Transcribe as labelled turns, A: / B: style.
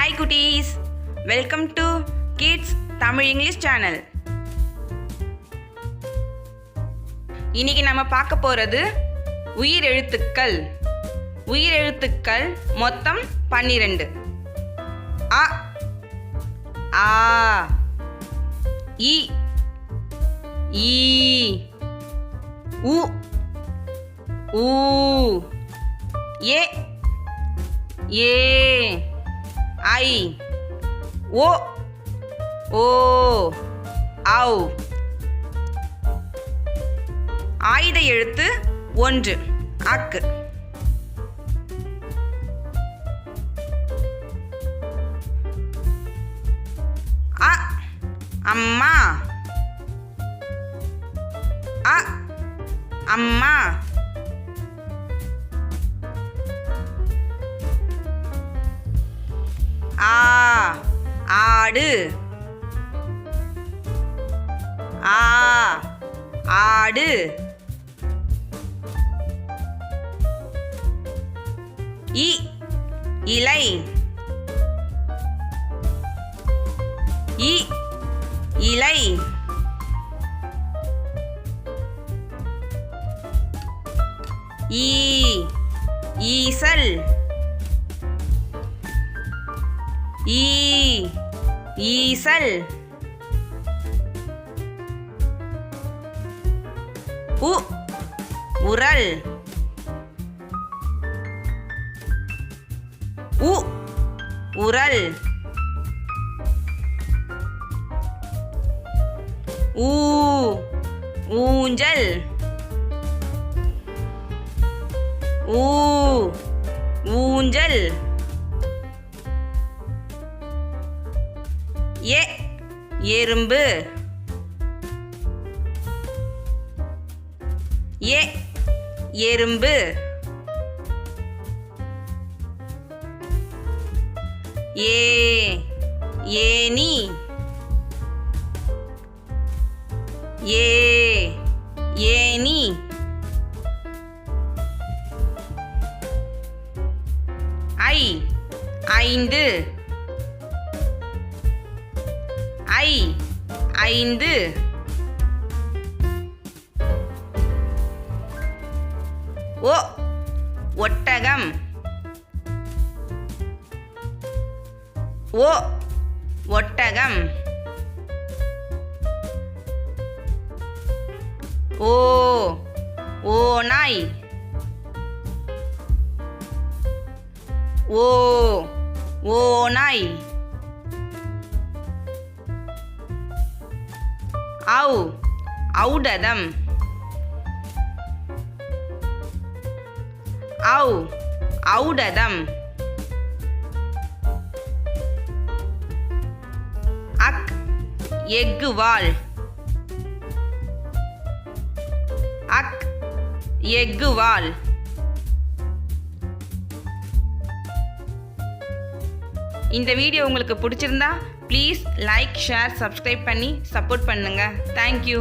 A: Hi குட்டீஸ் welcome to kids Tamil English channel இன்னைக்கு நம்ம பார்க்க போகிறது உயிர் எழுத்துக்கள் உயிர் எழுத்துக்கள் மொத்தம் பன்னிரெண்டு. அ ஆ இ ஈ உ ஊ ஏ ஏ. ஐ ஓ ஓ ஔ ஆயுத எழுத்து ஒன்று. அக்கு. அ. அம்மா. அ. அம்மா. ஆ ஆடு. ஆ ஆடு. இ இலை. இ இலை. ஈ ஈசல். ஈ ஈசல் உ உரல் உ உரல் ஊ ஊஞ்சல் ஊ ஊஞ்சல் ஏ எறும்பு. ஏ எறும்பு. ஏ ஏனி ஏ ஏனி ஐ ஐந்து. ஐ ஐந்து. ஓ ஒட்டகம். ஓ ஒட்டகம். ஓ ஓ நாய். ஓ ஓ நாய். ஔ ஔடதம். ஔ ஔடதம். அக் எக்குவாள் அக் எக்குவாள் இந்த வீடியோ உங்களுக்கு பிடிச்சிருந்தா ப்ளீஸ் லைக் ஷேர் சப்ஸ்கிரைப் பண்ணி சப்போர்ட் பண்ணுங்கள் தேங்க்யூ